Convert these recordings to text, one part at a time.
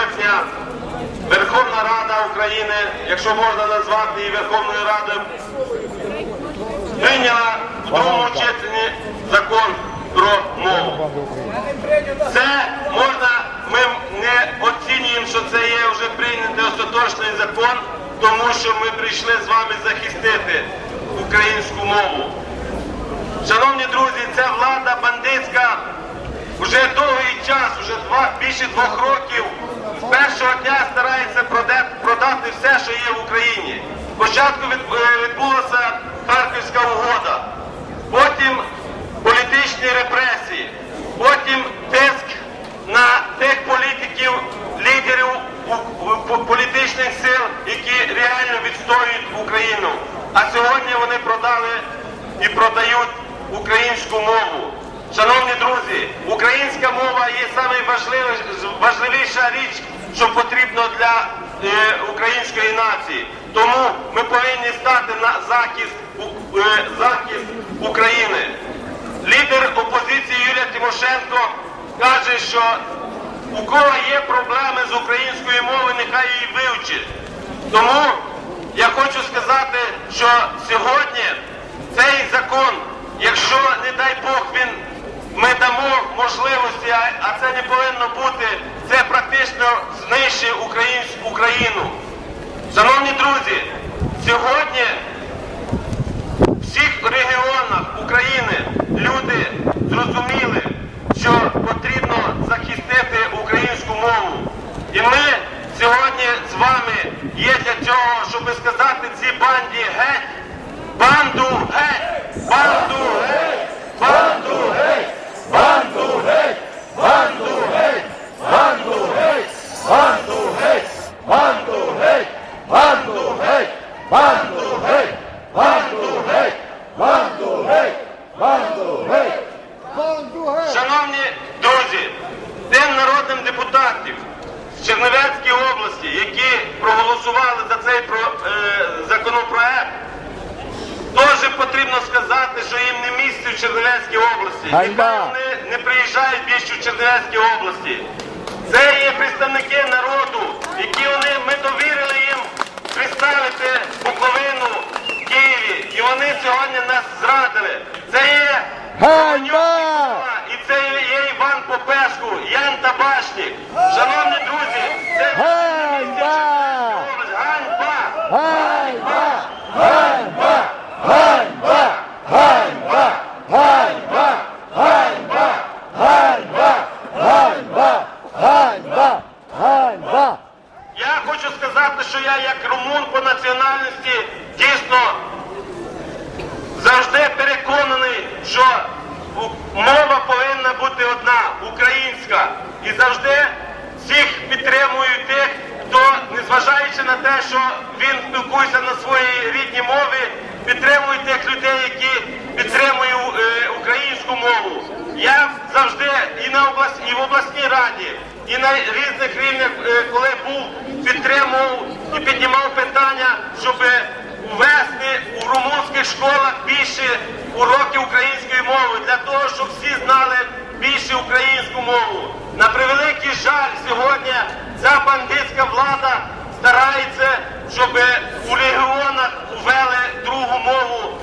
липня Верховна Рада України, якщо можна назвати її Верховною Радою, прийняла в другому читанні закон про мову. Це можна, ми не оцінюємо, що це є вже прийнятий остаточний закон, тому що ми прийшли з вами захистити українську мову. Шановні друзі, ця влада бандитська вже довгий час, вже два, більше двох років, з першого дня старається продати все, що є в Україні. Спочатку е, відбулася Харківська угода, потім політичні репресії, потім тиск на тих політиків, лідерів політичних сил, які реально відстоюють Україну. А сьогодні вони продали і продають українську мову. Шановні друзі, українська мова є найважливіша річ, що потрібно для е, української нації. Тому ми повинні стати на захист, е, захист України. Лідер опозиції Юлія Тимошенко каже, що у кого є проблеми з українською мовою, нехай її вивчить. Тому я хочу сказати, що сьогодні цей закон, якщо, не дай Бог, він ми дамо можливості, не повинно бути, це практично знищує Україну. Шановні друзі, сьогодні в всіх регіонах України люди зрозуміли, що потрібно Шановні друзі, тим народним депутатів з Чернівецької області, які проголосували за цей е, законопроект, теж потрібно сказати, що їм не місце в Чернівецькій області. Нехай вони не приїжджають більше в Чернівецькій області. Це є представники народу, які вони, ми довірили їм представити Буковину в Києві. І вони сьогодні нас зрадили. Це є Ганьба! і це є Іван Попеску, Ян Табашнік. Шановні друзі, це Ганьба! ганьба! Ганьба! Ганьба! Ганьба! Ганьба! Ганьба! Ганьба! Ганьба! Ганьба! Ганьба! Ганьба! Я хочу сказати, що я як румун по національності дійсно завжди переконаний, що мова повинна бути одна, українська. І завжди всіх підтримую тих, хто, незважаючи на те, що він спілкується на своїй рідній мові, підтримує тих людей, які підтримують е, українську мову. Я завжди і на область, і в обласній раді, і на різних рівнях, е, коли був, підтримував і піднімав питання, щоб ввести у румунських школах більше уроків української мови, для того, щоб всі знали більше українську мову. На превеликий жаль, сьогодні ця бандитська влада старається, щоб у регіонах ввели другу мову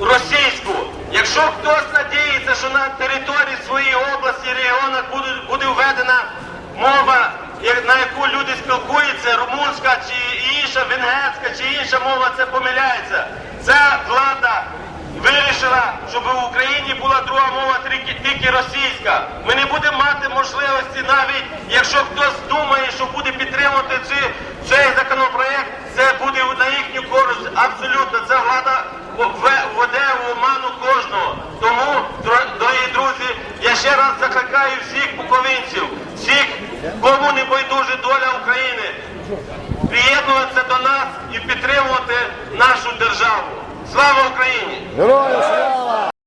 російську. Якщо хтось надіється, що на території своєї області, регіонах буде, введена мова, на яку люди спілкуються, румунська чи інша, венгерська чи інша мова, це помиляється. Ця влада вирішила, щоб в Україні була друга мова тільки, російська. Ми не будемо мати можливості